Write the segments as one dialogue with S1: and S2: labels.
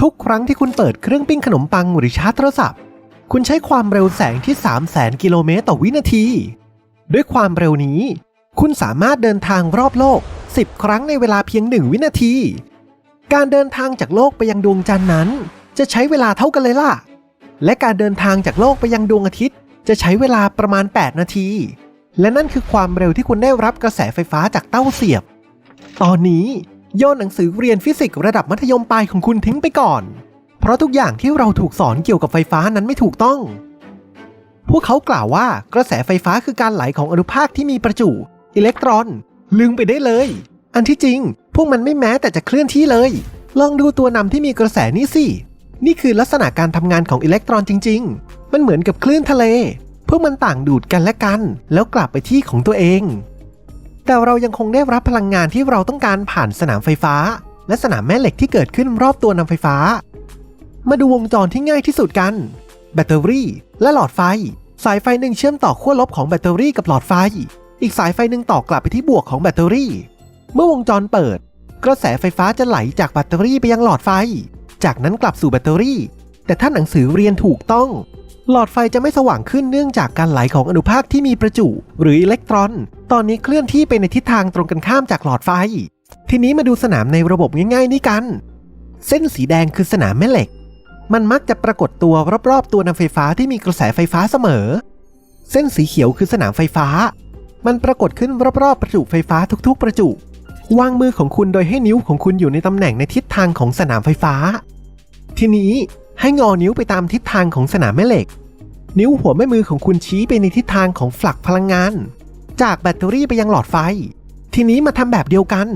S1: ทุกครั้งที่คุณเปิดเครื่องปิ้งขนมปังหรือชาร์จโทรศัพท์ คุณใช้ความเร็วแสงที่ 3 0 0แสนกิโลเมตรต่อวินาที ด้วยความเร็วนี้ คุณสามารถเดินทางรอบโลก 10 ครั้งในเวลาเพียง 1 วินาที การเดินทางจากโลกไปยังดวงจันทร์นั้น จะใช้เวลาเท่ากันเลยล่ะ และการเดินทางจากโลกไปยังดวงอาทิตย์ จะใช้เวลาประมาณ 8 นาที และนั่นคือความเร็วที่คุณได้รับกระแสไฟฟ้าจากเต้าเสียบ ตอนนี้ โยนหนังสือเรียนฟิสิกส์ระดับมัธยมปลายของคุณทิ้งไปก่อน เพราะทุกอย่างที่เราถูกสอนเกี่ยวกับไฟฟ้านั้นไม่ถูกต้อง พวกเขากล่าวว่ากระแสไฟฟ้าคือการไหลของอนุภาคที่มีประจุ อิเล็กตรอน ลืมไปได้เลย อันที่จริง พวกมันไม่แม้แต่จะเคลื่อนที่เลย ลองดูตัวนำที่มีกระแสนี่สิ นี่คือลักษณะการทำงานของอิเล็กตรอนจริง ๆ มันเหมือนกับคลื่นทะเล พวกมันต่างดูดกันและกัน แล้วกลับไปที่ของตัวเอง แต่เรายังคงได้รับพลังงานที่เราต้องการผ่านสนามไฟฟ้า และสนามแม่เหล็กที่เกิดขึ้นรอบตัวนำไฟฟ้า มาดูวงจรที่ง่ายที่สุดกัน แบตเตอรี่ และหลอดไฟ สายไฟหนึ่งเชื่อมต่อขั้วลบของแบตเตอรี่กับหลอดไฟ อีกสายไฟหนึ่งต่อกลับไปที่บวกของแบตเตอรี่ เมื่อวงจรเปิด กระแสไฟฟ้าจะไหลจากแบตเตอรี่ไปยังหลอดไฟ จากนั้นกลับสู่แบตเตอรี่ แต่ถ้าหนังสือเรียนถูกต้อง หลอดไฟจะไม่สว่างขึ้นเนื่องจากการไหลของอนุภาคที่มีประจุ หรืออิเล็กตรอน ตอนนี้เคลื่อนที่ไปในทิศทางตรงกันข้ามจากหลอดไฟ ทีนี้มาดูสนามในระบบง่ายๆ นี้กัน เส้นสีแดงคือสนามแม่เหล็ก มันมักจะปรากฏตัวรอบๆ ตัวนำไฟฟ้าที่มีกระแสไฟฟ้าเสมอ เส้นสีเขียวคือสนามไฟฟ้า มันปรากฏขึ้นรอบๆประจุไฟฟ้าทุกๆ ประจุวางมือของคุณโดยให้นิ้วของคุณอยู่ในตำแหน่งในทิศทางของสนามไฟฟ้า ทีนี้ ให้งอนิ้วไปตามทิศทางของสนามแม่เหล็ก นิ้วหัวแม่มือของคุณชี้ไปในทิศทางของฝลักพลังงาน จากแบตเตอรี่ไปยังหลอดไฟ ทีนี้มาทำแบบเดียวกัน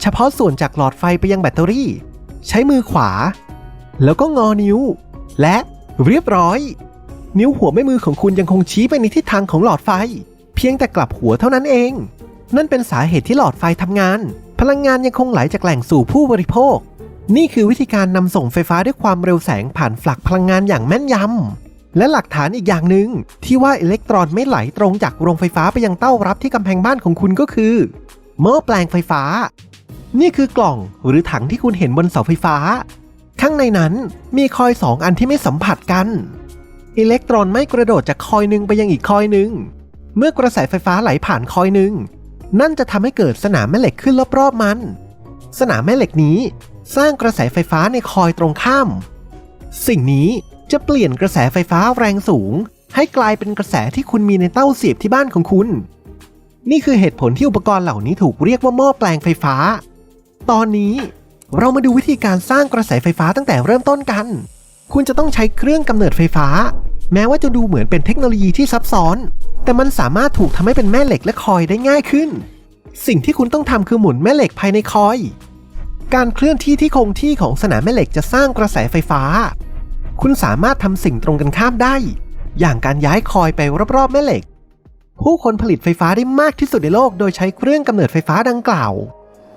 S1: เฉพาะส่วนจากหลอดไฟไปยังแบตเตอรี่ ใช้มือขวา แล้วก็งอนิ้ว และเรียบร้อย นิ้วหัวแม่มือของคุณยังคงชี้ไปในทิศทางของหลอดไฟ เพียงแต่กลับหัวเท่านั้นเอง นั่นเป็นสาเหตุที่หลอดไฟทำงาน พลังงานยังคงไหลจากแหล่งสู่ผู้บริโภค นี่คือวิธีการนำส่งไฟฟ้าด้วยความเร็วแสงผ่านฝลักพลังงานอย่างแม่นยำ และหลักฐานอีกอย่างหนึ่งที่ว่าอิเล็กตรอนไม่ไหลตรงจากโรงไฟฟ้าไปยังเต้ารับที่กำแพงบ้านของคุณก็คือหม้อแปลงไฟฟ้า นี่คือกล่องหรือถังที่คุณเห็นบนเสาไฟฟ้า ข้างในนั้นมีคอยสองอันที่ไม่สัมผัสกัน อิเล็กตรอนไม่กระโดดจากคอยหนึ่งไปยังอีกคอยหนึ่ง เมื่อกระแสไฟฟ้าไหลผ่านคอยหนึ่งนั่นจะทำให้เกิดสนามแม่เหล็กขึ้นรอบๆมัน สนามแม่เหล็กนี้ สร้างกระแสไฟฟ้าในคอยตรงข้าม สิ่งนี้จะเปลี่ยนกระแสไฟฟ้าแรงสูง ให้กลายเป็นกระแสที่คุณมีในเต้าเสียบที่บ้านของคุณ นี่คือเหตุผลที่อุปกรณ์เหล่านี้ถูกเรียกว่าหม้อแปลงไฟฟ้า ตอนนี้เรามาดูวิธีการสร้างกระแสไฟฟ้าตั้งแต่เริ่มต้นกัน คุณจะต้องใช้เครื่องกำเนิดไฟฟ้า แม้ว่าจะดูเหมือนเป็นเทคโนโลยีที่ซับซ้อน แต่มันสามารถถูกทำให้เป็นแม่เหล็กและคอยได้ง่ายขึ้น สิ่งที่คุณต้องทำคือหมุนแม่เหล็กภายในคอย การเคลื่อนที่ที่คงที่ของสนามแม่เหล็กจะสร้างกระแสไฟฟ้า คุณสามารถทำสิ่งตรงกันข้ามได้ อย่างการย้ายคอยไปรอบๆแม่เหล็ก ผู้คนผลิตไฟฟ้าได้มากที่สุดในโลกโดยใช้เครื่องกำเนิดไฟฟ้าดังกล่าว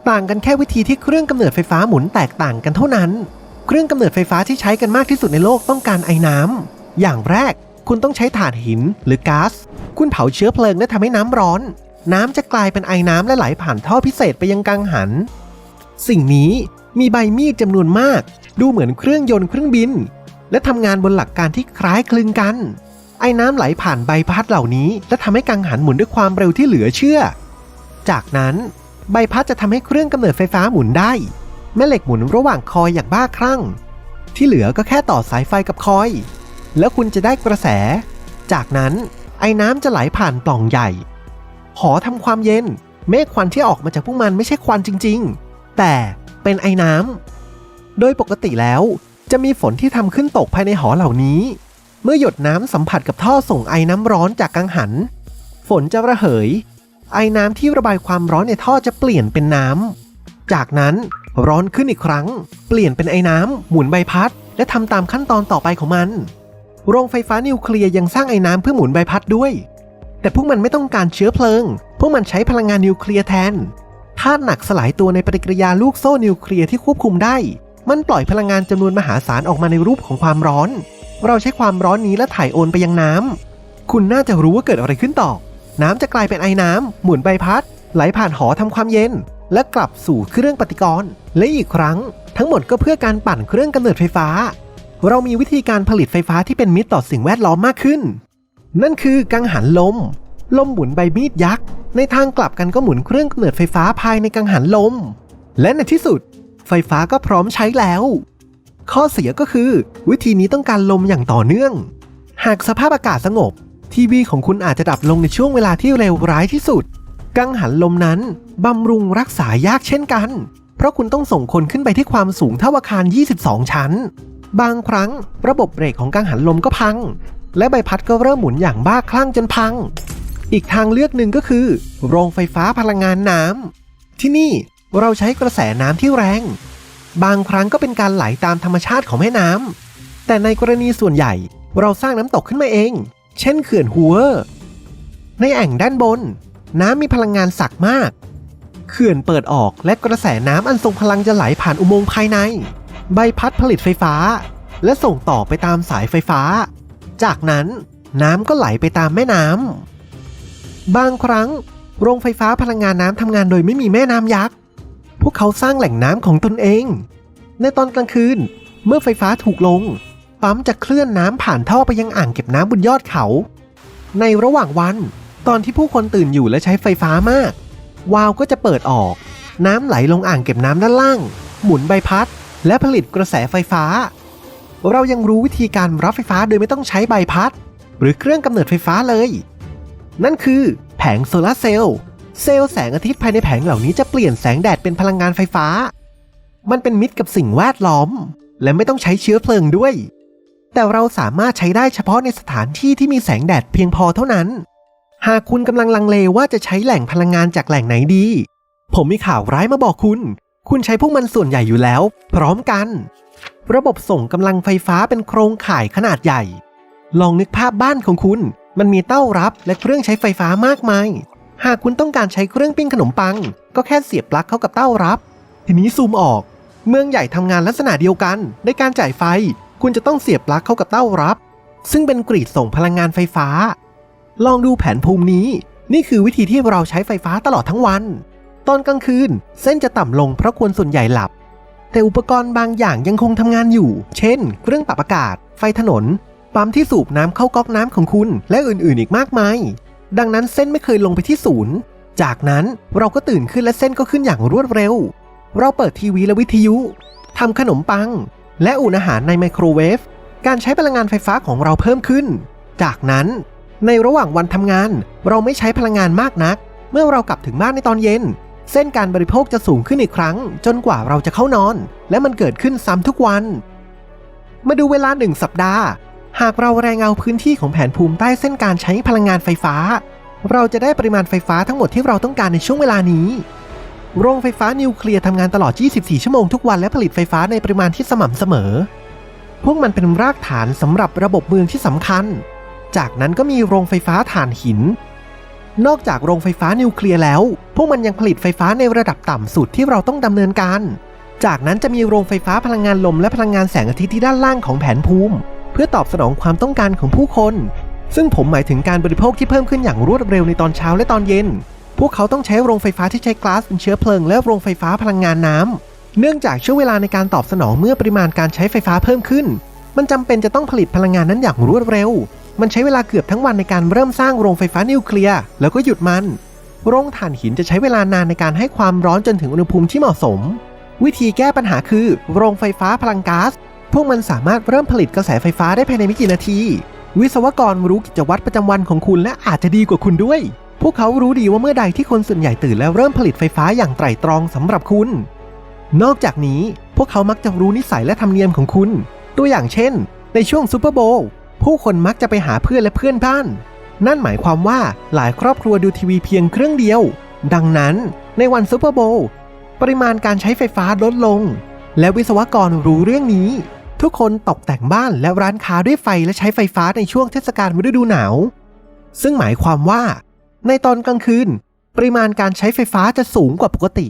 S1: ต่างกันแค่วิธีที่เครื่องกำเนิดไฟฟ้าหมุนแตกต่างกันเท่านั้น เครื่องกำเนิดไฟฟ้าที่ใช้กันมากที่สุดในโลกต้องการไอ้น้ำอย่างแรกคุณต้องใช้ถ่านหินหรือก๊าซ คุณเผาเชื้อเพลิงและทำให้น้ำร้อน น้ำจะกลายเป็นไอ้น้ำและไหลผ่านท่อพิเศษไปยังกังหัน สิ่งนี้มีใบมีดจำนวนมาก ดูเหมือนเครื่องยนต์เครื่องบิน และทำงานบนหลักการที่คล้ายคลึงกัน ไอ้น้ำไหลผ่านใบพัดเหล่านี้ และทำให้กังหันหมุนด้วยความเร็วที่เหลือเชื่อ จากนั้นใบพัดจะทำให้เครื่องกำเนิดไฟฟ้าหมุนได้ แม่เหล็กหมุนระหว่างคอยอย่างบ้าคลั่ง ที่เหลือก็แค่ต่อสายไฟกับคอย แล้วคุณจะได้กระแส จากนั้นไอ้น้ำจะไหลผ่านปล่องใหญ่ หอทำความเย็น เมฆควันที่ออกมาจากพวกมันไม่ใช่ควันจริง ๆ แต่เป็นไอ้น้ำ โดยปกติแล้วจะมีฝนที่ทำขึ้นตกภายในหอเหล่านี้ เมื่อหยดน้ำสัมผัสกับท่อส่งไอ้น้ำร้อนจากกังหัน ฝนจะระเหย ไอ้น้ำที่ระบายความร้อนในท่อจะเปลี่ยนเป็นน้ำ จากนั้นร้อนขึ้นอีกครั้ง เปลี่ยนเป็นไอ้น้ำหมุนใบพัด และทำตามขั้นตอนต่อไปของมัน โรงไฟฟ้านิวเคลียร์ยังสร้างไอ้น้ำเพื่อหมุนใบพัดด้วย แต่พวกมันไม่ต้องการเชื้อเพลิง พวกมันใช้พลังงานนิวเคลียร์แทน ธาตุหนักสลายตัวในปฏิกิริยาลูกโซ่นิวเคลียร์ที่ควบคุมได้ มันปล่อยพลังงานจำนวนมหาศาลออกมาในรูปของความร้อน เราใช้ความร้อนนี้และถ่ายโอนไปยังน้ำ คุณน่าจะรู้ว่าเกิดอะไรขึ้นต่อ น้ำจะกลายเป็นไอ้น้ำ หมุนใบพัด ไหลผ่านหอทำความเย็น และกลับสู่เครื่องปฏิกรณ์ และอีกครั้ง ทั้งหมดก็เพื่อการปั่นเครื่องกำเนิดไฟฟ้า เรามีวิธีการผลิตไฟฟ้าที่เป็นมิตรต่อสิ่งแวดล้อมมากขึ้น นั่นคือกังหันลม ลมหมุนใบมีดยักษ์ ในทางกลับกันก็หมุนเครื่องกำเนิดไฟฟ้าภายในกังหันลม และในที่สุด ไฟฟ้าก็พร้อมใช้แล้ว ข้อเสียก็คือ วิธีนี้ต้องการลมอย่างต่อเนื่อง หากสภาพอากาศสงบ ทีวีของคุณอาจจะดับลงในช่วงเวลาที่เร็วร้ายที่สุด กังหันลมนั้นบำรุงรักษายากเช่นกัน เพราะคุณต้องส่งคนขึ้นไปที่ความสูงเท่าอาคาร 22 ชั้น บางครั้งระบบเบรกของกังหันลมก็พัง และใบพัดก็เริ่มหมุนอย่างบ้าคลั่งจนพัง อีกทางเลือกหนึ่งก็คือ โรงไฟฟ้าพลังงานน้ำที่นี่เราใช้กระแสน้ำที่แรง บางครั้งก็เป็นการไหลตามธรรมชาติของแม่น้ำแต่ในกรณีส่วนใหญ่เราสร้างน้ำตกขึ้นมาเอง เช่นเขื่อนฮัวเวอร์ในแอ่งด้านบน น้ำมีพลังงานสักมาก เขื่อนเปิดออกและกระแสน้ำอันทรงพลังจะไหลผ่านอุโมงค์ภายใน ใบพัดผลิตไฟฟ้า และส่งต่อไปตามสายไฟฟ้า จากนั้นน้ำก็ไหลไปตามแม่น้ำ บางครั้ง โรงไฟฟ้าพลังงานน้ำทำงานโดยไม่มีแม่น้ำยักษ์ พวกเขาสร้างแหล่งน้ำของตนเอง ในตอนกลางคืน เมื่อไฟฟ้าถูกลง ปั๊มจะเคลื่อนน้ำผ่านท่อไปยังอ่างเก็บน้ำบนยอดเขา ในระหว่างวันตอนที่ผู้คนตื่นอยู่และใช้ไฟฟ้ามาก วาล์วก็จะเปิดออก น้ำไหลลงอ่างเก็บน้ำด้านล่าง หมุนใบพัด และผลิตกระแสไฟฟ้า เรายังรู้วิธีการรับไฟฟ้าโดยไม่ต้องใช้ใบพัด หรือเครื่องกำเนิดไฟฟ้าเลย นั่นคือแผงโซลาร์เซลล์เซลล์แสงอาทิตย์ภายในแผงเหล่านี้จะเปลี่ยนแสงแดดเป็นพลังงานไฟฟ้า มันเป็นมิตรกับสิ่งแวดล้อม และไม่ต้องใช้เชื้อเพลิงด้วย แต่เราสามารถใช้ได้เฉพาะในสถานที่ที่มีแสงแดดเพียงพอเท่านั้น หากคุณกำลังลังเลว่าจะใช้แหล่งพลังงานจากแหล่งไหนดี ผมมีข่าวร้ายมาบอกคุณ คุณใช้พวกมันส่วนใหญ่อยู่แล้ว พร้อมกัน ระบบส่งกำลังไฟฟ้าเป็นโครงข่ายขนาดใหญ่ ลองนึกภาพบ้านของคุณ มันมีเต้ารับและเครื่องใช้ไฟฟ้ามากมาย หากคุณต้องการใช้เครื่องปิ้งขนมปัง ก็แค่เสียบปลั๊กเข้ากับเต้ารับ ทีนี้ซูมออก เมืองใหญ่ทำงานลักษณะเดียวกัน ในการจ่ายไฟ คุณจะต้องเสียบปลั๊กเข้ากับเต้ารับ ซึ่งเป็นกรีดส่งพลังงานไฟฟ้า ลองดูแผนภูมินี้ นี่คือวิธีที่เราใช้ไฟฟ้าตลอดทั้งวัน ตอนกลางคืนเส้นจะต่ำลงเพราะคนส่วนใหญ่หลับ แต่อุปกรณ์บางอย่างยังคงทำงานอยู่ เช่น เครื่องปรับอากาศ ไฟถนน ปั๊มที่สูบน้ำเข้าก๊อกน้ำของคุณ และอื่นๆอีกมากมาย ดังนั้นเส้นไม่เคยลงไปที่ศูนย์จากนั้นเราก็ตื่นขึ้นและเส้นก็ขึ้นอย่างรวดเร็ว เราเปิดทีวีและวิทยุทำขนมปัง และอุ่นอาหารในไมโครเวฟการใช้พลังงานไฟฟ้าของเราเพิ่มขึ้น จากนั้น ในระหว่างวันทำงาน เราไม่ใช้พลังงานมากนัก เมื่อเรากลับถึงบ้านในตอนเย็น เส้นการบริโภคจะสูงขึ้นอีกครั้ง จนกว่าเราจะเข้านอน และมันเกิดขึ้นซ้ำทุกวัน มาดูเวลาหนึ่งสัปดาห์ หากเราแรงเอาพื้นที่ของแผนภูมิใต้เส้นการใช้พลังงานไฟฟ้า เราจะได้ปริมาณไฟฟ้าทั้งหมดที่เราต้องการในช่วงเวลานี้ โรงไฟฟ้านิวเคลียร์ทำงานตลอด 24 ชั่วโมงทุกวันและผลิตไฟฟ้าในปริมาณที่สม่ำเสมอ พวกมันเป็นรากฐานสำหรับระบบเมืองที่สำคัญ จากนั้นก็มีโรงไฟฟ้าถ่านหิน นอกจากโรงไฟฟ้านิวเคลียร์แล้ว พวกมันยังผลิตไฟฟ้าในระดับต่ำสุดที่เราต้องดำเนินการ จากนั้นจะมีโรงไฟฟ้าพลังงานลมและพลังงานแสงอาทิตย์ที่ด้านล่างของแผนภูมิ เพื่อตอบสนองความต้องการของผู้คน ซึ่งผมหมายถึงการบริโภคที่เพิ่มขึ้นอย่างรวดเร็วในตอนเช้าและตอนเย็น พวกเขาต้องใช้โรงไฟฟ้าที่ใช้ก๊าซเป็นเชื้อเพลิงและโรงไฟฟ้าพลังงานน้ำเนื่องจากช่วงเวลาในการตอบสนองเมื่อปริมาณการใช้ไฟฟ้าเพิ่มขึ้น มันจำเป็นจะต้องผลิตพลังงานนั้นอย่างรวดเร็ว มันใช้เวลาเกือบทั้งวันในการเริ่มสร้างโรงไฟฟ้านิวเคลียร์แล้วก็หยุดมัน โรงถ่านหินจะใช้เวลานานในการให้ความร้อนจนถึงอุณหภูมิที่เหมาะสม วิธีแก้ปัญหาคือ โรงไฟฟ้าพลังก๊าซ พวกมันสามารถเริ่มผลิตกระแสไฟฟ้าได้ภายในไม่กี่นาที วิศวกรรู้กิจวัตรประจำวันของคุณและอาจจะดีกว่าคุณด้วย พวกเขารู้ดีว่าเมื่อใดที่คนส่วนใหญ่ตื่นแล้วเริ่มผลิตไฟฟ้าอย่างไตร่ตรองสำหรับคุณ นอกจากนี้พวกเขามักจะรู้นิสัยและธรรมเนียมของคุณ ตัวอย่างเช่น ในช่วงซูเปอร์โบว์ผู้คนมักจะไปหาเพื่อนและเพื่อนบ้าน นั่นหมายความว่าหลายครอบครัวดูทีวีเพียงเครื่องเดียว ดังนั้นในวันซูเปอร์โบว์ปริมาณการใช้ไฟฟ้าลดลง และวิศวกรรู้เรื่องนี้ ทุกคนตกแต่งบ้านและร้านค้าด้วยไฟและใช้ไฟฟ้าในช่วงเทศกาลฤดูหนาว ซึ่งหมายความว่า ในตอนกลางคืน ปริมาณการใช้ไฟฟ้าจะสูงกว่าปกติ